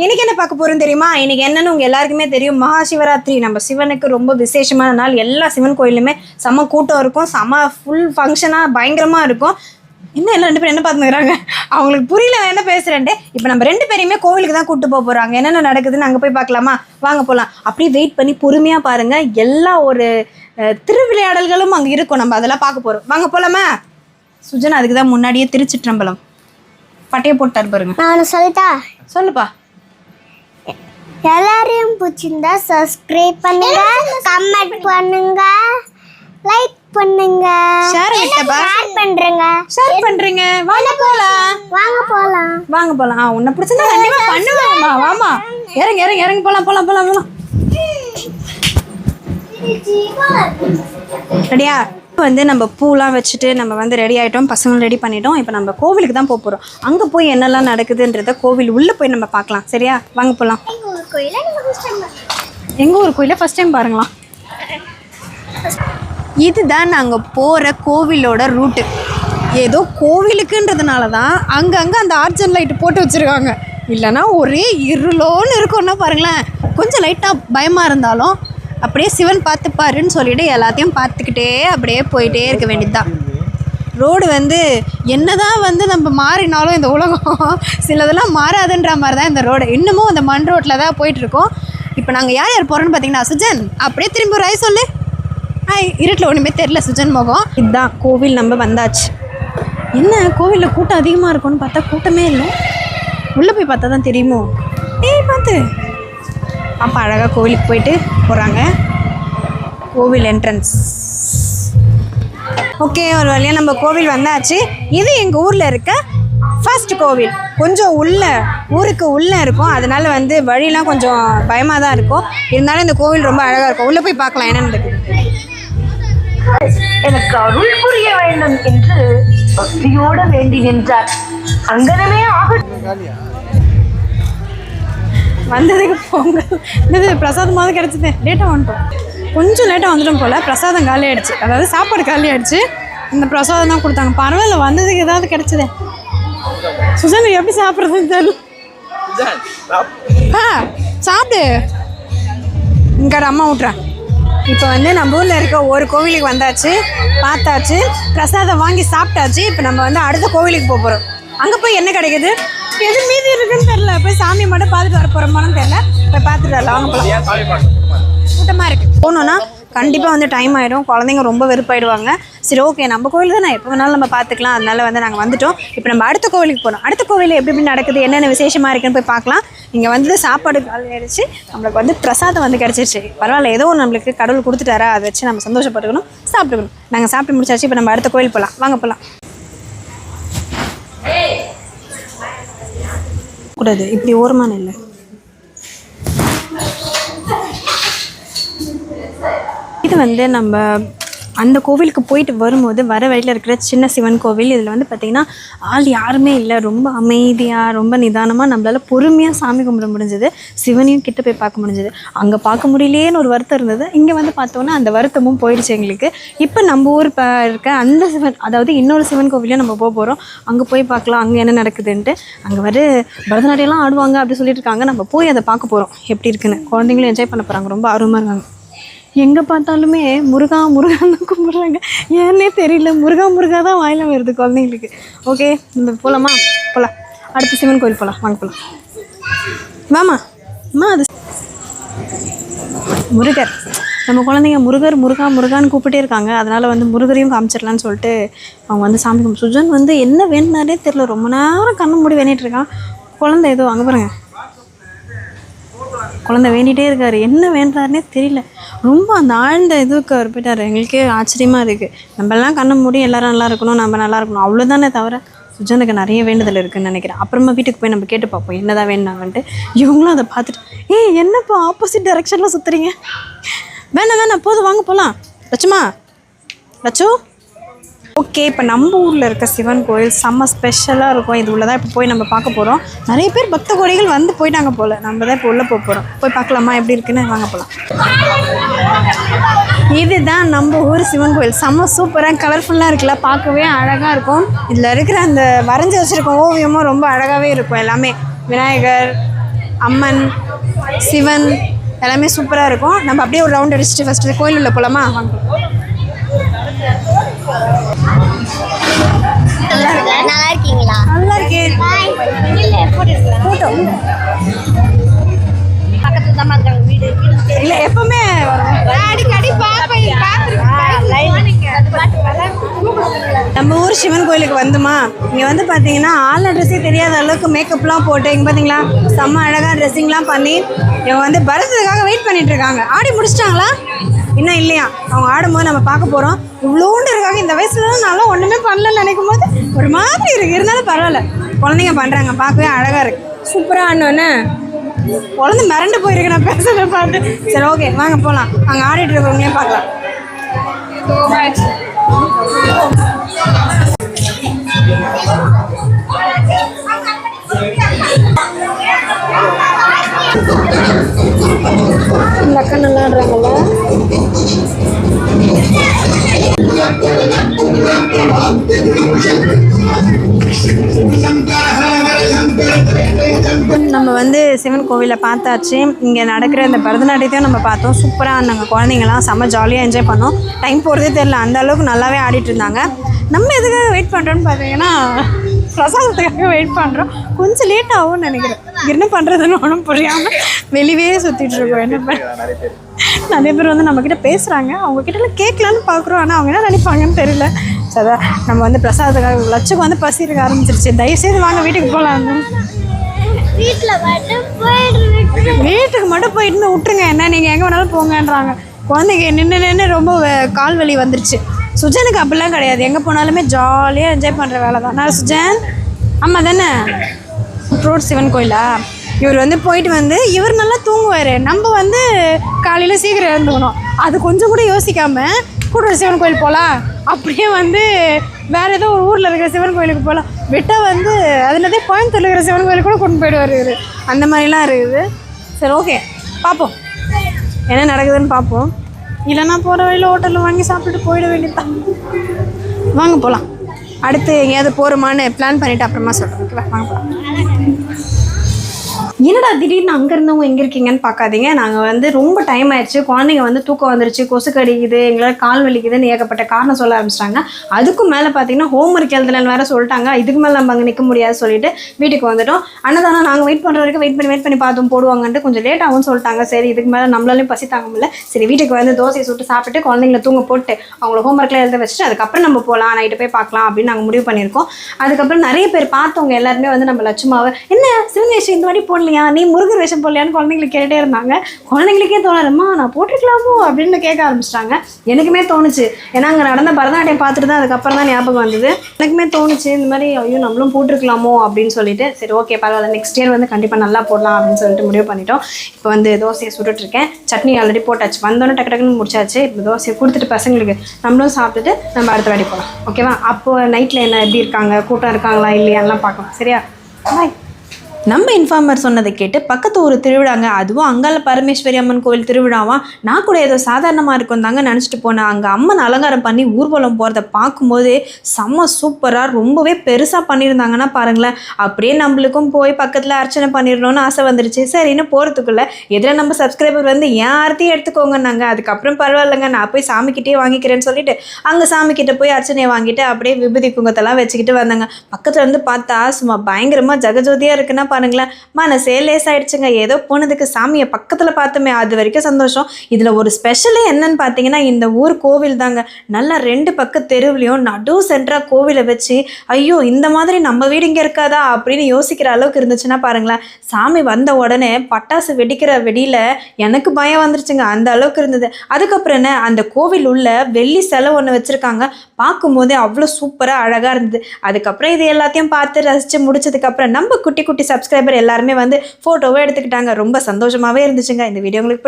இன்னைக்கு என்ன பார்க்க போறோம் தெரியுமா? இன்னைக்கு என்னன்னு உங்க எல்லாருக்குமே தெரியும். மகா சிவராத்திரி நம்ம சிவனுக்கு ரொம்ப விசேஷமான நாள். எல்லா சிவன் கோயிலுமே செம கூட்டம் இருக்கும். செம ஃபுல் ஃபங்க்ஷனாக பயங்கரமா இருக்கும். என்ன எல்லாம் ரெண்டு பேரும் என்ன பார்த்துக்கிறாங்க அவங்களுக்கு புரியல என்ன பேசுறேன்ட்டு. இப்போ நம்ம ரெண்டு பேரையுமே கோவிலுக்கு தான் கூட்டு போக போறாங்க. என்னென்ன நடக்குதுன்னு அங்கே போய் பார்க்கலாமா? வாங்க போகலாம் அப்படியே வெயிட் பண்ணி பொறுமையா பாருங்க. எல்லா ஒரு திருவிளையாடல்களும் அங்கே இருக்கும். நம்ம அதெல்லாம் பார்க்க போறோம். வாங்க போலாமா? சுஜன் அதுக்கு தான் முன்னாடியே திருச்சிற்றம்பலம். பட்டையை போட்டார் பாருங்க. நான் சொல்லிட்டா? சொல்லுப்பா. எல்லாரையும் பிடிச்சிருந்தா சப்ஸ்கிரைப் பண்ணுங்க கமெண்ட் பண்ணுங்க. லைக் பண்ணுங்க. ஷேர் ஷேர் பண்றேங்க? ஷேர் பண்றீங்க. வாங்க போலாம். வாங்க போலாம். வாங்க போலாம். ஆ உன்னை பிடிச்சிருந்தா கண்டிப்பா பண்ணுவாங்கம்மா வாமா இறங்க இறங்க இறங்க. போலாம் போலாம் போலாம் போலாம். ரெடியா இப்போ வந்து நம்ம பூலாம் வச்சுட்டு நம்ம வந்து ரெடி ஆகிட்டோம் பசங்களும் ரெடி பண்ணிட்டோம். இப்போ நம்ம கோவிலுக்கு தான் போக போகிறோம் அங்கே போய் என்னெல்லாம் நடக்குதுன்றத கோவில் உள்ளே போய் நம்ம பார்க்கலாம். சரியா? வாங்க போகலாம் எங்கள் ஊர் கோயிலை? ஃபஸ்ட் டைம் பாருங்களாம் இதுதான் நாங்கள் போகிற கோவிலோட ரூட்டு ஏதோ கோவிலுக்குன்றதுனால தான் அங்கங்கே அந்த ஆர்ஜன் லைட்டு போட்டு வச்சுருக்காங்க. இல்லைன்னா ஒரே இருளோன்னு இருக்கும்னா பாருங்களேன். கொஞ்சம் லைட்டாக பயமாக இருந்தாலும் அப்படியே சிவன் பார்த்து பாருன்னு சொல்லிட்டு எல்லாத்தையும் பார்த்துக்கிட்டே அப்படியே போயிட்டே இருக்க வேண்டியதுதான். ரோடு வந்து என்னதான் வந்து நம்ம மாறினாலும் இந்த உலகம் சிலதெல்லாம் மாறாதுன்ற மாதிரி தான் இந்த ரோடு. இன்னமும் அந்த மண் ரோட்டில் தான் போயிட்டுருக்கோம் இப்போ நாங்கள் யார் யார் போகிறோன்னு பார்த்தீங்கன்னா சுஜன். அப்படியே திரும்பி ஒரு ஆய் சொல்லு. ஆய் இருட்டில் ஒன்றுமே தெரில சுஜன் முகம். இதுதான் கோவில் நம்ம வந்தாச்சு. என்ன கோவிலில் கூட்டம் அதிகமாக இருக்கும்னு பார்த்தா கூட்டமே இல்லை. உள்ளே போய் பார்த்தா தான் தெரியுமோ? ஏய் பார்த்து. அப்போ அழகாக கோவிலுக்கு போயிட்டு போகிறாங்க கோவில் என்ட்ரன்ஸ் ஓகே ஒரு வழியாக நம்ம கோவில் வந்தாச்சு. இது எங்கள் ஊரில் இருக்க ஃபர்ஸ்ட் கோவில். கொஞ்சம் உள்ள ஊருக்கு உள்ளே இருக்கும். அதனால வந்து வழிலாம் கொஞ்சம் பயமாக தான் இருக்கும். இருந்தாலும் இந்த கோவில் ரொம்ப அழகாக இருக்கும். உள்ளே போய் பார்க்கலாம் என்ன நடக்குது. எனக்கு அருள் புரிய வேண்டும் என்று பக்தியோடு வேண்டி நின்றார். அங்கனமே ஆகும் வந்ததுக்கு பொங்கல். இது பிரசாதமாவது கிடச்சிது. லேட்டாக வந்துட்டோம். கொஞ்சம் லேட்டாக வந்துட்டோம் போல். பிரசாதம் காலி ஆகிடுச்சு அதாவது சாப்பாடு காலி ஆகிடுச்சு இந்த பிரசாதம் தான் கொடுத்தாங்க. பரவாயில்ல வந்ததுக்கு ஏதாவது கிடச்சிது. சுசன் எப்படி சாப்பிட்றதுன்னு தெரியல. ஆ சாப்பிடு. இங்கே அம்மா விட்றேன் இப்போ வந்து நம்ம ஊரில் இருக்க ஒரு கோவிலுக்கு வந்தாச்சு பார்த்தாச்சு பிரசாதம் வாங்கி சாப்பிட்டாச்சு. இப்போ நம்ம வந்து அடுத்த கோவிலுக்கு போக போகிறோம் அங்கே போய் என்ன கிடைக்குது? எது மீதி இருக்குன்னு தெரில போய் சாமி மட்டும் பார்த்துட்டு வர போகிறோமான்னு தெரில போய் பார்த்துட்டு வரலாம். வாங்க போகலாம் கூட்டமாக இருக்குது போனோன்னா கண்டிப்பாக வந்து டைம் ஆகிடும் குழந்தைங்க ரொம்ப வெறுப்பாயிடுவாங்க. சரி ஓகே நம்ம கோவில் தானே? எப்போ வேணாலும் நம்ம பார்த்துக்கலாம். அதனால வந்து நாங்கள் வந்துட்டோம். இப்போ நம்ம அடுத்த கோவிலுக்கு போகிறோம் அடுத்த கோவில் எப்படி எப்படி நடக்குது? என்னென்ன விசேஷமாக இருக்குன்னு போய் பார்க்கலாம். இங்கே வந்து சாப்பாடு ஆயிடுச்சு. நம்மளுக்கு வந்து பிரசாதம் வந்து கிடச்சிருச்சு. பரவாயில்ல. ஏதோ ஒன்று நம்மளுக்கு கடவுள் கொடுத்துட்டாரா? அதை வச்சு நம்ம சந்தோஷப்பட்டுக்கணும் சாப்பிட்டுக்கணும். நாங்கள் சாப்பிட்டு முடிச்சாச்சு. இப்போ நம்ம அடுத்த கோவில் போகலாம் வாங்க போகலாம் கூடாது இப்படி ஓரமான இல்லை. இது வந்து நம்ம அந்த கோவிலுக்கு போயிட்டு வரும்போது வர வழியில் இருக்கிற சின்ன சிவன் கோவில் இதில் வந்து பார்த்திங்கன்னா ஆள் யாருமே இல்லை. ரொம்ப அமைதியாக ரொம்ப நிதானமாக நம்மளால் பொறுமையாக சாமி கும்பிட முடிஞ்சது. சிவனையும் கிட்ட போய் பார்க்க முடிஞ்சது. அங்கே பார்க்க முடியலேன்னு ஒரு வருத்தம் இருந்தது. இங்கே வந்து பார்த்தோன்னா அந்த வருத்தமும் போயிடுச்சு எங்களுக்கு. இப்போ நம்ம ஊர் இப்போ இருக்க அந்த சிவன் அதாவது இன்னொரு சிவன் கோவிலையும் நம்ம போக போகிறோம் அங்கே போய் பார்க்கலாம் அங்கே என்ன நடக்குதுன்ட்டு. அங்கே வர பரதநாட்டியம்லாம் ஆடுவாங்க அப்படி சொல்லிட்டு இருக்காங்க. நம்ம போய் அதை பார்க்க போகிறோம் எப்படி இருக்குன்னு. குழந்தைங்களும் என்ஜாய் பண்ண போகிறாங்க ரொம்ப ஆர்வமாக இருக்காங்க. எங்கே பார்த்தாலுமே முருகா முருகான்னு தான் கும்பிட்றாங்க. ஏன்னே தெரியல முருகா முருகா தான் வாயில் வருது குழந்தைங்களுக்கு. ஓகே இந்த போகலாமா போகலாம் அடுத்த சிவன் கோயில் போகலாம் வாங்க போகலாம் வாமா. அம்மா அது முருகர். நம்ம குழந்தைங்க முருகர் முருகா முருகான்னு கூப்பிட்டே இருக்காங்க. அதனால் வந்து முருகரையும் காமிச்சிடலான்னு சொல்லிட்டு அவங்க வந்து சாமி கும்பிட்டு சுஜன் வந்து என்ன வேணுனாரே தெரில ரொம்ப நேரம் கண்ணு மூடி வேணிட்டு இருக்கான். குழந்தை ஏதோ அங்கே பாருங்க. குழந்தை வேண்டிகிட்டே இருக்காரு. என்ன வேண்டாருன்னே தெரியல. ரொம்ப அந்த ஆழ்ந்த இதுக்கு அவர் போயிட்டார். எங்களுக்கே ஆச்சரியமாக இருக்குது நம்மலாம் கண்ணை மூடி எல்லாரும் நல்லா இருக்கணும் நம்ம நல்லா இருக்கணும். அவ்வளோதானே தவிர சுஜனுக்கு நிறைய வேண்டுதல் இருக்குதுன்னு நினைக்கிறேன். அப்புறமா வீட்டுக்கு போய் நம்ம கேட்டு பார்ப்போம். என்னதான் வேணுனாங்கன்ட்டு இவங்களும் அதை பார்த்துட்டு ஏய் என்னப்பா ஆப்போசிட் டைரெக்ஷனில் சுற்றுறீங்க வேணாம் வேணாம். போதும் வாங்க போகலாம் லட்சுமா லட்சு ஓகே இப்போ நம்ம ஊரில் இருக்க சிவன் கோயில் செம்ம ஸ்பெஷலாக இருக்கும். இது உள்ளே தான் இப்போ போய் நம்ம பார்க்க போகிறோம் நிறைய பேர் பக்த கோடிகள் வந்து போயிட்டாங்க போல். நம்ம தான் இப்போ உள்ளே போக போகிறோம் போய் பார்க்கலாமா? எப்படி இருக்குன்னு வாங்க போகலாம் இதுதான் நம்ம ஊர் சிவன் கோயில். செம்ம சூப்பராக கலர்ஃபுல்லாக இருக்குல்ல. பார்க்கவே அழகாக இருக்கும். இதில் இருக்கிற அந்த வரைஞ்சி வச்சுருக்க ஓவியமும் ரொம்ப அழகாகவே இருக்கும் எல்லாமே. விநாயகர் அம்மன் சிவன் எல்லாமே சூப்பராக இருக்கும். நம்ம அப்படியே ஒரு ரவுண்ட் அடிச்சுட்டு ஃபஸ்ட்டு கோயில் உள்ள போகலாமா வாங்க. நல்லா இருக்கீங்களா நல்லா இருக்கே போட்டோ பக்கத்துல தான் இருக்காங்க வீடு இல்லை எப்பவுமே அடிக்கடி நம்ம ஊர் சிவன் கோயிலுக்கு வந்துமா? இங்கே வந்து பார்த்தீங்கன்னா ஆள் ட்ரெஸ்ஸே தெரியாத அளவுக்கு மேக்கப்லாம் போட்டு இங்கே பார்த்தீங்களா செம்ம அழகாக ட்ரெஸ்ஸிங்லாம் பண்ணி இவங்க வந்து பரதத்துக்காக வெயிட் பண்ணிட்டு இருக்காங்க. ஆடி முடிச்சிட்டாங்களா? இன்னும் இல்லையா? அவங்க ஆடும்போது நம்ம பார்க்க போகிறோம் இவ்வளோண்டு இருக்காங்க. இந்த வயசுல நல்லா ஒன்றுமே பண்ணலன்னு நினைக்கும் போது ஒரு மாதிரி இருக்கு. இருந்தாலும் பரவாயில்ல. குழந்தைங்க பண்ணுறாங்க பார்க்கவே அழகாக இருக்கு. சூப்பராக ஆடணுன்னு குழந்தை மிரண்டு போயிருக்கு. நான் பேசுகிறத பார்த்து. சரி ஓகே வாங்க போகலாம் அங்கே ஆடிட்டு இருக்கிறவங்களையும் பார்க்கலாம். இந்த அக்கா நல்லா ஆடுறாங்கல்ல. நம்ம வந்து சிவன் கோவிலில் பார்த்தாச்சு. இங்கே நடக்கிற இந்த பரதநாட்டியத்தையும் நம்ம பார்த்தோம். சூப்பராக நாங்கள் குழந்தைங்களாம் செம்ம ஜாலியாக என்ஜாய் பண்ணோம். டைம் போகிறதே தெரில அந்த அளவுக்கு நல்லாவே ஆடிட்டு இருந்தாங்க. நம்ம எதுக்காக வெயிட் பண்ணுறோன்னு பார்த்தீங்கன்னா பிரசாதத்துக்காக வெயிட் பண்ணுறோம் கொஞ்சம் லேட் ஆகும்னு நினைக்கிறேன். என்ன பண்ணுறதுன்னு ஒன்றும் புரியாமல் வெளியே சுற்றிட்டு இருக்கோம். என்ன பண்ண நிறைய பேர் வந்து நம்மக்கிட்ட பேசுகிறாங்க அவங்க கிட்ட கேட்கலான்னு பார்க்குறோம். ஆனால் அவங்க என்ன நினைப்பாங்கன்னு தெரியல. அதான் நம்ம வந்து பிரசாதத்துக்காக லட்சுக்கு வந்து பசி இருக்க ஆரம்பிச்சிருச்சு. தயவுசெய்து வாங்க வீட்டுக்கு போயிட்டு வீட்டுக்கு மட்டும் போயிட்டு விட்டுருங்க. என்ன நீங்கள் எங்கே வேணாலும் போங்கன்றாங்க. குழந்தைங்க நின்று நின்று ரொம்ப கால் வலி வந்துருச்சு. சுஜனுக்கு அப்படிலாம் கிடையாது. எங்கே போனாலுமே ஜாலியாக என்ஜாய் பண்ணுற வேலை தான். நான் சுஜன் ஆமாம் தானே? ரோட் சிவன் கோயிலா? இவர் வந்து போயிட்டு வந்து இவர் நல்லா தூங்குவார். நம்ம வந்து காலையில் சீக்கிரம் இறந்துக்கணும் அது கொஞ்சம் கூட யோசிக்காம கூட்டுற சிவன் கோயில் போகலாம் அப்படியே வந்து வேறு ஏதோ ஒரு ஊரில் இருக்கிற சிவன் கோயிலுக்கு போகலாம் விட்டால் வந்து அது கோயம்புத்தூரில் இருக்கிற சிவன் கோயிலுக்கு கூட கொண்டு போயிடுவார் இவர் அந்த மாதிரிலாம் இருக்குது. சரி ஓகே பார்ப்போம். என்ன நடக்குதுன்னு பார்ப்போம். இல்லைன்னா போகிற வழியில் ஹோட்டலில் வாங்கி சாப்பிட்டுட்டு போயிட வேண்டியதுதான். வாங்க போகலாம் அடுத்து எங்கேயாவது போகிறோமான்னு பிளான் பண்ணிவிட்டு அப்புறமா சொல்கிறேன் ஓகேவா வாங்க போகலாம் என்னடா திடீர்னு அங்கே இருந்தவங்க எங்கே இருக்கீங்கன்னு பார்க்காதீங்க. நாங்கள் வந்து ரொம்ப டைம் ஆயிடுச்சு குழந்தைங்க வந்து தூக்கம் வந்துருச்சு. கொசு கடிக்குது எங்களால் கால் வலிக்குதுன்னு ஏகப்பட்ட காரணம் சொல்ல ஆரம்பிச்சிட்டாங்க. அதுக்கும் மேலே பார்த்தீங்கன்னா ஹோம் ஒர்க் எழுதலன்னு வேறு சொல்லிட்டாங்க. இதுக்கு மேலே நம்ம அங்கே நிற்க முடியாது சொல்லிட்டு வீட்டுக்கு வந்துட்டோம். அன்னதானம் நாங்கள் வெயிட் பண்ணுற வரைக்கும் வெயிட் பண்ணி வெயிட் பண்ணி பார்த்தோம் போடுவாங்கன்ட்டு கொஞ்சம் லேட் ஆகும் சொல்லிட்டாங்க. சரி இதுக்கு மேலே நம்மளாலையும் பசி தாங்க முடியல. சரி வீட்டுக்கு வந்து தோசையை சுட்டு சாப்பிட்டு குழந்தைங்கள தூங்க போட்டு அவங்கள ஹோம் ஒர்க்கில் எழுத வச்சுட்டு அதுக்கப்புறம் நம்ம போகலாம் நைட்டு போய் பார்க்கலாம் அப்படின்னு நாங்கள் முடிவு பண்ணியிருக்கோம். அதுக்கப்புறம் நிறைய பேர் பார்த்தவங்க எல்லாருமே வந்து நம்ம லட்சுமாவை என்ன சிவன் இந்த மாதிரி போடலையா? நீ முருகர் வேஷம் போடலையான்னு குழந்தைங்களுக்கு கேட்டே இருந்தாங்க. குழந்தைங்களுக்கே தோணலம்மா நான் போட்டிருக்கலாமோ? அப்படின்னு கேட்க ஆரம்பிச்சிட்டாங்க. எனக்குமே தோணுச்சு. ஏன்னா அங்கே நடந்த பரதநாட்டியம் பார்த்துட்டு தான் அதுக்கப்புறம் தான் ஞாபகம் வந்தது. எனக்குமே தோணுச்சு இந்த மாதிரி ஐயோ நம்மளும் போட்டிருக்கலாமோ? அப்படின்னு சொல்லிட்டு சரி ஓகே பரவாயில்ல நெக்ஸ்ட் இயர் வந்து கண்டிப்பாக நல்லா போடலாம் அப்படின்னு சொல்லிட்டு முடிவு பண்ணிட்டோம். இப்போ வந்து தோசையை சுட்டுட்ருக்கேன் சட்னி ஆல்ரெடி போட்டாச்சு. வந்தோன்னே டக்கு டக்குன்னு முடிச்சாச்சு. இப்போ தோசையை கொடுத்துட்டு பசங்களுக்கு நம்மளும் சாப்பிட்டுட்டு நம்ம அடுத்த வாட்டி போகலாம். ஓகேவா அப்போது நைட்டில் என்ன எப்படி இருக்காங்க? கூட்டம் இருக்காங்களா? இல்லையான்லாம் பார்க்கலாம். சரியா? பாய் நம்ம இன்ஃபார்மர் சொன்னதை கேட்டு பக்கத்து ஒரு திருவிழாங்க அதுவும் அங்காள பரமேஸ்வரி அம்மன் கோவில் திருவிழாவா? நான் கூட ஏதோ சாதாரணமாக இருக்கும் தாங்க நினச்சிட்டு போனேன். அங்கே அம்மன் அலங்காரம் பண்ணி ஊர்வலம் போகிறத பார்க்கும்போது செம்ம சூப்பராக ரொம்பவே பெருசாக பண்ணியிருந்தாங்கன்னா பாருங்களேன். அப்படியே நம்மளுக்கும் போய் பக்கத்தில் அர்ச்சனை பண்ணிடணும்னு ஆசை வந்துருச்சு. சரின்னு போகிறதுக்குள்ள எதில் நம்ம சப்ஸ்கிரைபர் வந்து ஏன் ஆர்த்தியும் எடுத்துக்கோங்கன்னாங்க. அதுக்கப்புறம் பரவாயில்லைங்க நான் போய் சாமிக்கிட்டே வாங்கிக்கிறேன்னு சொல்லிட்டு அங்கே சாமிக்கிட்ட போய் அர்ச்சனையை வாங்கிட்டு அப்படியே விபூதி குங்கத்தெல்லாம் வச்சுக்கிட்டு வந்தாங்க. பக்கத்தில் வந்து பார்த்தா சும்மா பயங்கரமாக ஜெகஜோதியாக இருக்குன்னா பாருங்களேன். மனசே லேஸ் ஆயிடுச்சுங்க. ஏதோ போனதுக்கு சாமியை பக்கத்தில் பார்த்தோமே. அது வரைக்கும் சந்தோஷம். இதில் ஒரு ஸ்பெஷலே என்னன்னு பார்த்தீங்கன்னா இந்த ஊர் கோவில் தாங்க. நல்லா ரெண்டு பக்க தெருவுலையும் நடு சென்டராக கோவிலை வச்சு ஐயோ இந்த மாதிரி நம்ம வீடு இங்கே இருக்காதா? அப்படின்னு யோசிக்கிற அளவுக்கு இருந்துச்சுன்னா பாருங்களேன். சாமி வந்த உடனே பட்டாசு வெடிக்கிற வெடியில் எனக்கு பயம் வந்துருச்சுங்க. அந்த அளவுக்கு இருந்தது. அதுக்கப்புறம் என்ன? அந்த கோவில் உள்ள வெள்ளி செலவு ஒன்று வச்சுருக்காங்க. பார்க்கும்போதே அவ்வளோ சூப்பராக அழகாக இருந்தது. அதுக்கப்புறம் இது எல்லாத்தையும் பார்த்து ரசித்து முடிச்சதுக்கப்புறம் நம்ம குட்டி குட்டி சப்ஸ்கிரைபர் எல்லாருமே வந்து ஃபோட்டோவை எடுத்துக்கிட்டாங்க. ரொம்ப சந்தோஷமாகவே இருந்துச்சுங்க. இந்த வீடியோ உங்களுக்கு